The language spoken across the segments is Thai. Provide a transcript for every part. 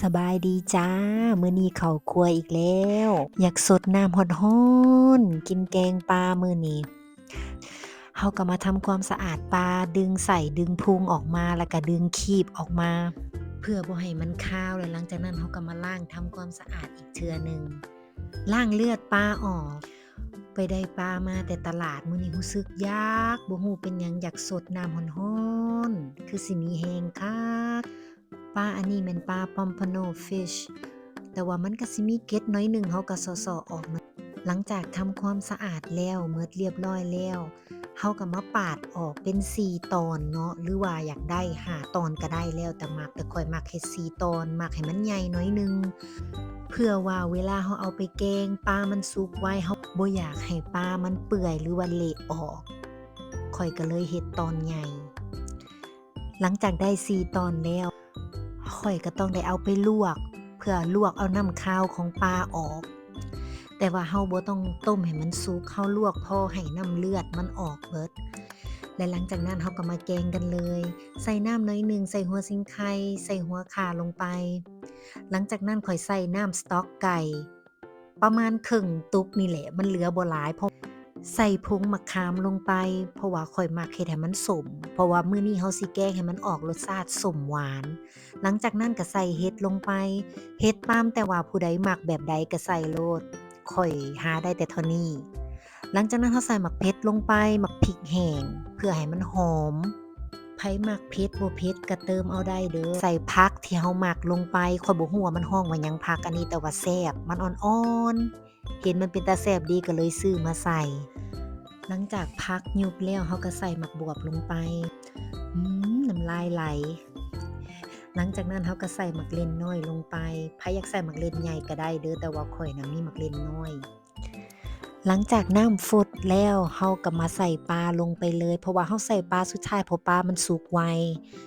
สบายดีจ้า มื้อนี้เข้าวครัวอีกแล้ว อยากสดน้ำร้อนๆกินแกงปลามื้อนี้เฮาก็มาทำความสะอาดปลาดึงไส้ดึงพุงออกมาแล้วก็ดึงคีบออกมา เพื่อบ่ให้มันคาวแล้วหลังจากนั้นเฮาก็มาล้างทำความสะอาดอีกเทื่อหนึ่งล้างเลือดปลาออกไปได้ปลามาแต่ตลาดมื้อนี้รู้สึกยากบ่ฮู้เป็นหยังอยากสดน้ำร้อนๆคือสิมีแฮงคัก ปลาอันนี้แม่นปลา Pompano Fish แต่ว่ามันก็สิมีเก็ดน้อยหนึ่งเฮาก็เซาะๆออกเนาะหลังจากทำความสะอาดแล้วหมดเรียบร้อยแล้วเฮาก็มาปาดออกเป็น4ตอนเนาะหรือว่าอยากได้5ตอนก็ได้แล้วแต่มักแต่ข้อยมักเฮ็ด4ตอนมักให้มันใหญ่น้อยหนึ่งเพื่อว่าเวลาเฮาเอาไปแกงปลามันสุกไวเฮาบ่อยากให้ปลามันเปื่อยหรือว่าเละออกข้อยก็เลยเฮ็ดตอนใหญ่ หลังจากได้4ตอนแล้ว ข้อยก็ต้องได้เอาไปลวก เพื่อลวกเอาน้ำคาวของปลาออก แต่ว่าเฮาบ่ต้องต้มให้มันสุกเฮาลวกพอให้น้ำเลือดมันออกเบิด และหลังจากนั้นเฮาก็มาแกงกันเลย ใส่น้ำน้อยหนึ่งใส่หัวสิงไข่ใส่หัวข่าลงไป หลังจากนั้นข้อยใส่น้ำสต๊อกไก่ ประมาณครึ่งตุกนี่แหละ มันเหลือบ่หลายเพราะ ใส่ผงมะขามลงไป เพราะว่าข้อยมักเฮ็ดให้มันสม เพราะว่ามื้อนี้เฮาสิแกงให้มันออกรสชาติสมหวาน หลังจากนั้นก็ใส่เห็ดลงไป เห็ดตามแต่ว่าผู้ใดมักแบบใดก็ใส่โลดข้อยหาได้แต่เท่านี้ หลังจากนั้นเราใส่หมักเผ็ดลงไปหมักพริกแห้งเพื่อให้มันหอมไผมักเผ็ดบ่เผ็ดก็เติมเอาได้เด้อ ใส่ผักที่เฮามักลงไปข้อยบ่ฮู้ว่ามันฮ้องว่าหยังผักอันนี้แต่ว่าแซ่บมันอ่อนๆเห็นมันเป็นตาแซ่บดีก็เลยซื้อมาใส่ หลังจากผักยุบแล้วเราก็ใส่หมักบวบลงไปน้ำลายไหล หลังจากนั้นเราก็ใส่หมักเลนน้อยลงไปไผอยากใส่หมักเลนใหญ่ก็ได้เด้อแต่ว่าข้อยนะมีหมักเลนน้อย หลังจากน้ำฟดแล้วเราก็มาใส่ปลาลงไปเลย เพราะว่าเราใส่ปลาสุดท้ายเพราะปลามันสุกไว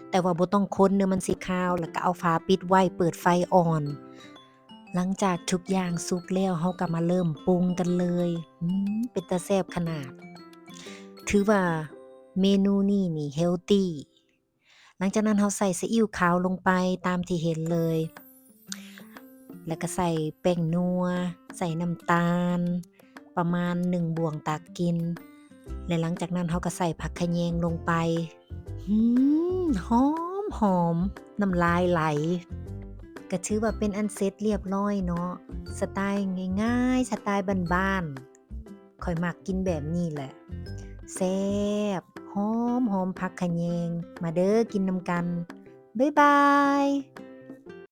แต่ว่าบ่ต้องค้นเด้อมันสิคาว แล้วก็เอาฝาปิดไว้เปิดไฟอ่อนหลังจากทุกอย่างสุกแล้วเราก็มาเริ่มปรุงกันเลย เป็นตาแซบขนาด ถือว่าเมนูนี้นี่เฮลทีหลังจากนั้นเราใส่ซีอิ๊วขาวลงไปตามที่เห็นเลย แล้วก็ใส่แป้งนัว ใส่น้ำตาล ประมาณ1บ่วงตากกิน และหลังจากนั้นเราก็ใส่ผักขะแยงลงไปหือหอมหอมน้ำลายไหลก็ถือว่าเป็นอันเสร็จเรียบร้อยเนาะสไตล์ง่ายๆ สไตล์บ้านๆข้อยมักกินแบบนี้แหละ แซ่บหอมหอมผักขะแยง มาเด้อกินนำกัน บ๊ายบาย